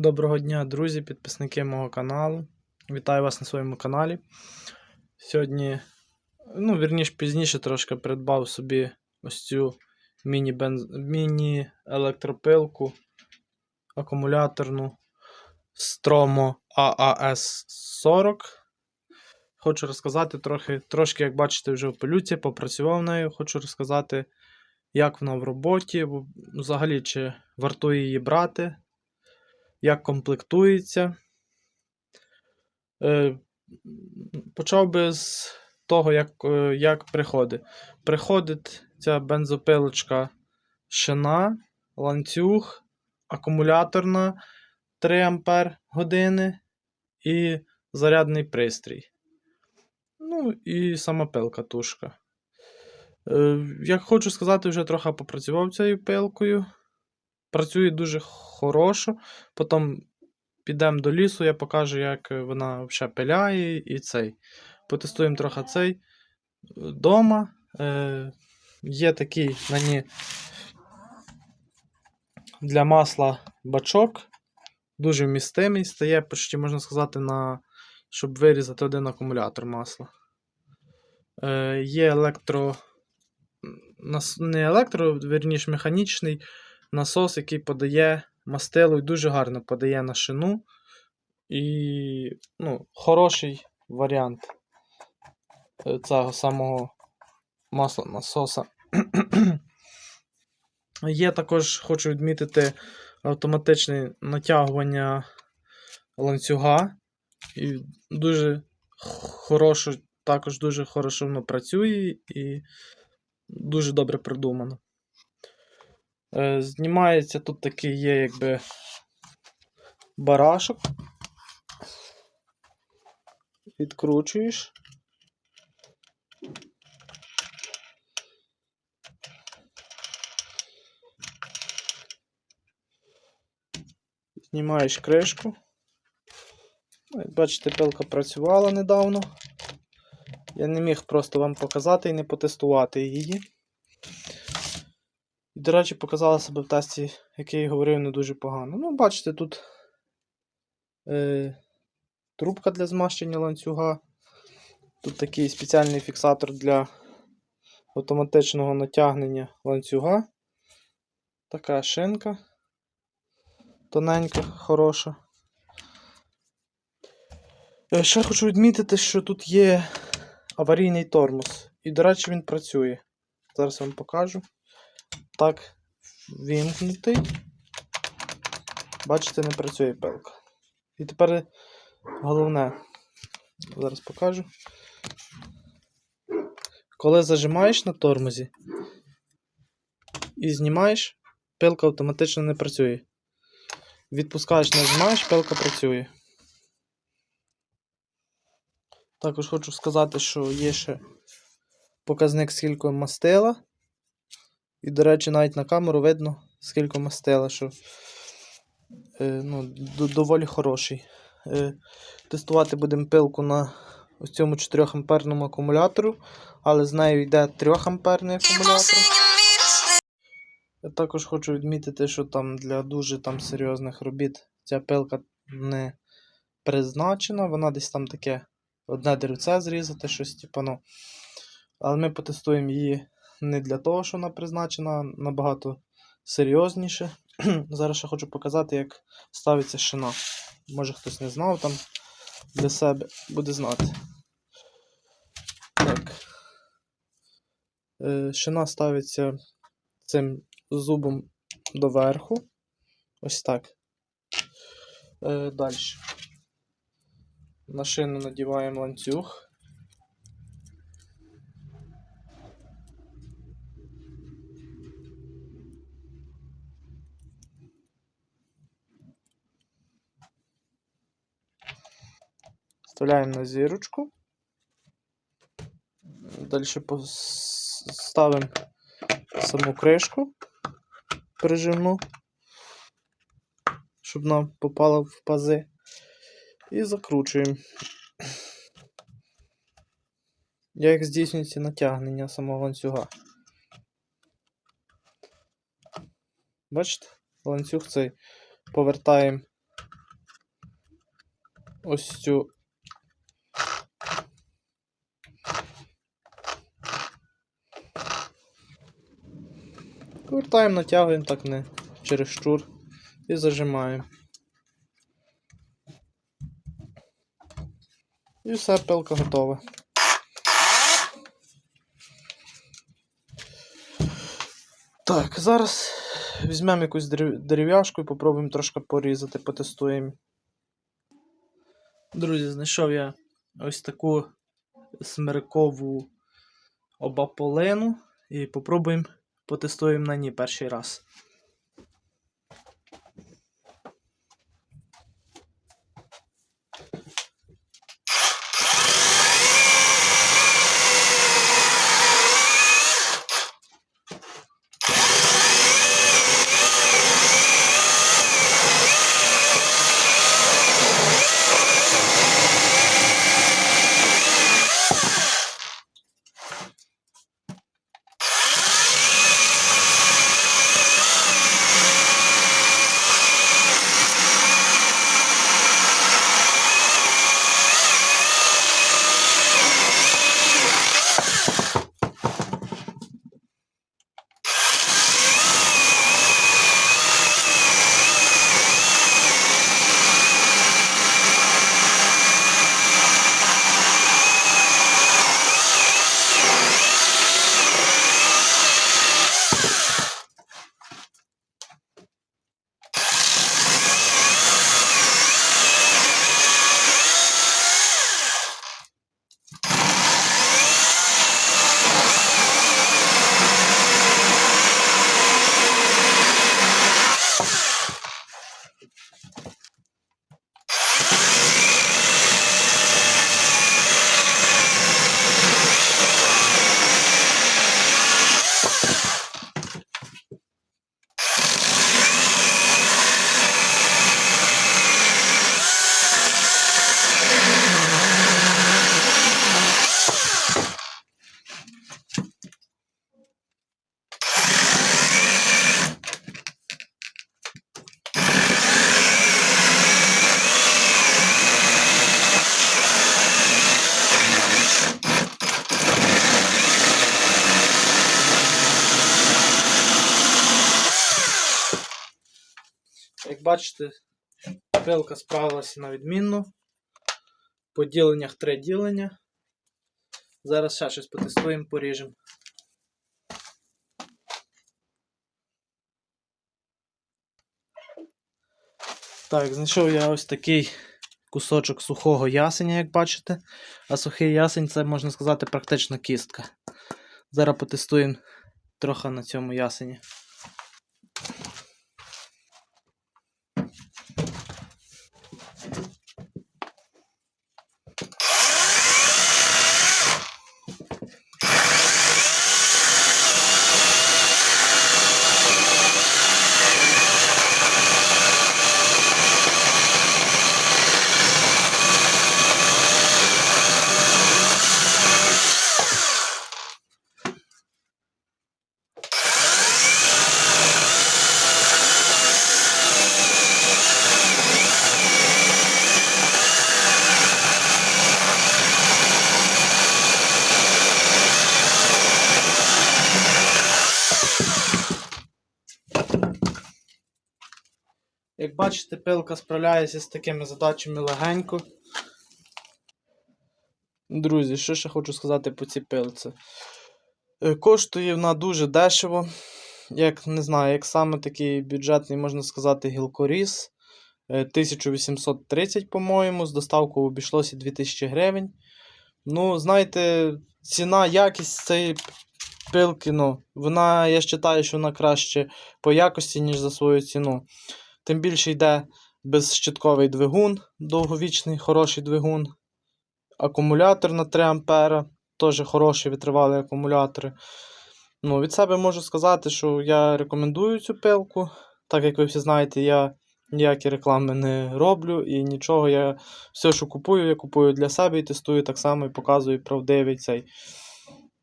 Доброго дня, друзі, підписники мого каналу. Вітаю вас на своєму каналі. Сьогодні, ну, вірніше, пізніше трошки придбав собі ось цю міні-електропилку акумуляторну Stromo AAS 40. Хочу розказати трохи, трошки, як бачите, вже в пилюці, попрацював нею. Хочу розказати, як вона в роботі, взагалі, чи вартує її брати як комплектується. Е, Почав би з того, як е, як приходить. Приходить ця бензопилочка шина, ланцюг, акумуляторна 3 Ампер години і зарядний пристрій. Ну, і сама пилка тушка. Е, Як хочу сказати, вже трохи попрацював цією пилкою. Працює дуже хорошо. Потім підемо до лісу, я покажу, як вона взагалі пиляє і цей. Потестуємо трохи цей дома. Е, Є такий на ній для масла бачок. Дуже вмістимий. Стає, почти, можна сказати, на, щоб вирізати один акумулятор масла. Е, Є електро. Не електро, вірніше механічний насос, який подає мастило і дуже гарно подає на шину. І ну, хороший варіант е, цього самого масла насоса. Є також, хочу відмітити, автоматичне натягування ланцюга. І дуже хорошо, також дуже хорошо воно працює і дуже добре придумано. Е, Знімається тут такий є, якби барашок. Відкручуєш. Знімаєш кришку. Як бачите, пилка працювала недавно. Я не міг просто вам показати і не потестувати її. І, до речі, показала себе в тесті, який говорив, не дуже погано. Ну, бачите, тут е, трубка для змащення ланцюга. Тут такий спеціальний фіксатор для автоматичного натягнення ланцюга. Така шинка. Тоненька, хороша. Е, Ще хочу відмітити, що тут є аварійний тормоз. І, до речі, він працює. Зараз вам покажу. Так, вімкнутий. Бачите, не працює пилка. І тепер головне, зараз покажу. Коли зажимаєш на тормозі і знімаєш, пилка автоматично не працює. Відпускаєш, нажимаєш, пилка працює. Також хочу сказати, що є ще показник скільки мастила. І, до речі, навіть на камеру видно, скільки мастила, що е, ну, доволі хороший. Е, Тестувати будемо пилку на ось цьому 4 амперному акумулятору, але з нею йде 3 амперний акумулятор. Я також хочу відмітити, що там для дуже там серйозних робіт ця пилка не призначена. Вона десь там таке одне деревце зрізати, щось типу, ну. Але ми потестуємо її не для того, що вона призначена, набагато серйозніше. Зараз ще хочу показати, як ставиться шина. Може хтось не знав там для себе буде знати. Так. Е, Шина ставиться цим зубом доверху. Ось так. Е, Далі. На шину надіваємо ланцюг. Вставляємо на зірочку. Далі ставимо саму кришку прижимну, щоб вона попала в пази. І закручуємо. Як здійснюється натягнення самого ланцюга. Бачите, ланцюг цей повертаємо ось цю. Повертаємо, натягуємо так не через щур і зажимаємо. І все, пилка готова. Так, зараз візьмемо якусь дерев'яшку і попробуємо трошки порізати, потестуємо. Друзі, знайшов я ось таку смиркову обаполину і попробуємо потестуємо на ній перший раз. Бачите, пилка справилася на відмінно. По діленнях три ділення. Зараз ще щось потестуємо, поріжемо. Так, знайшов я ось такий кусочок сухого ясеня, як бачите. А сухий ясень це, можна сказати, практично кістка. Зараз потестуємо трохи на цьому ясені. Бачите, пилка справляється з такими задачами легенько. Друзі, що ще хочу сказати по цій пилці. Е, Коштує вона дуже дешево. Як не знаю, як саме такий бюджетний, можна сказати, гілкоріз. Е, 1830, по-моєму, з доставкою обійшлося 2000 гривень. Ну, знаєте, ціна, якість цієї пилки, ну, вона, я вважаю, що вона краще по якості, ніж за свою ціну. Тим більше йде безщитковий двигун, довговічний, хороший двигун. Акумулятор на 3 А, теж хороші витривалі акумулятори. Ну, від себе можу сказати, що я рекомендую цю пилку. Так як ви всі знаєте, я ніякі реклами не роблю і нічого. Я все, що купую, я купую для себе і тестую так само і показую правдивий цей.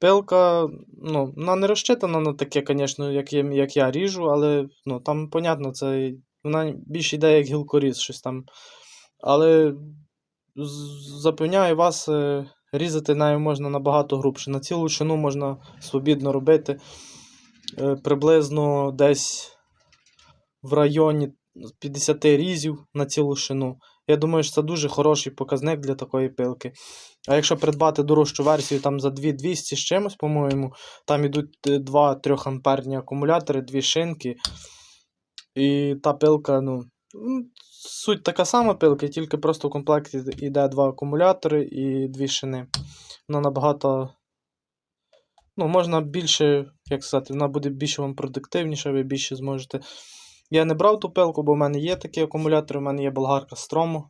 Пилка, ну, вона не розчитана на таке, звісно, як, я- як я ріжу, але ну, там, понятно, це вона більше йде як гілкоріз, щось там. Але запевняю вас, е, різати нею можна набагато грубше. На цілу шину можна свобідно робити е, приблизно десь в районі 50 різів на цілу шину. Я думаю, що це дуже хороший показник для такої пилки. А якщо придбати дорожчу версію там за 2200 з чимось, по-моєму, там йдуть 2-3 амперні акумулятори, дві шинки. І та пилка, ну, суть така сама пилка, тільки просто в комплекті йде два акумулятори і дві шини. Вона набагато. Ну, можна більше, як сказати, вона буде більше вам продуктивніша, ви більше зможете. Я не брав ту пилку, бо в мене є такі акумулятори, в мене є болгарка Строму.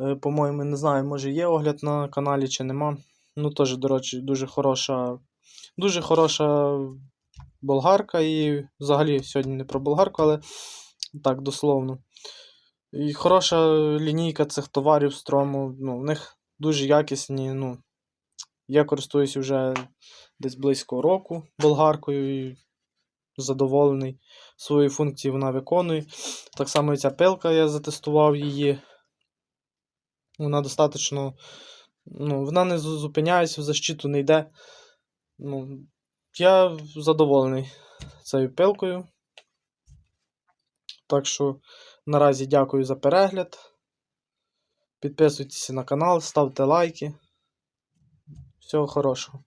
Е, По-моєму, не знаю, може є огляд на каналі чи нема. Ну, теж, до речі, дуже хороша. Дуже хороша болгарка. І взагалі сьогодні не про болгарку, але так, дословно. І хороша лінійка цих товарів строму. Ну, в них дуже якісні. Ну, я користуюсь вже десь близько року болгаркою і задоволений свої функції вона виконує. Так само і ця пилка, я затестував її. Вона достатньо. Ну, вона не зупиняється, в защиту не йде. Ну, я задоволений цією пилкою. Так що наразі дякую за перегляд. Підписуйтесь на канал, ставте лайки. Всього хорошого.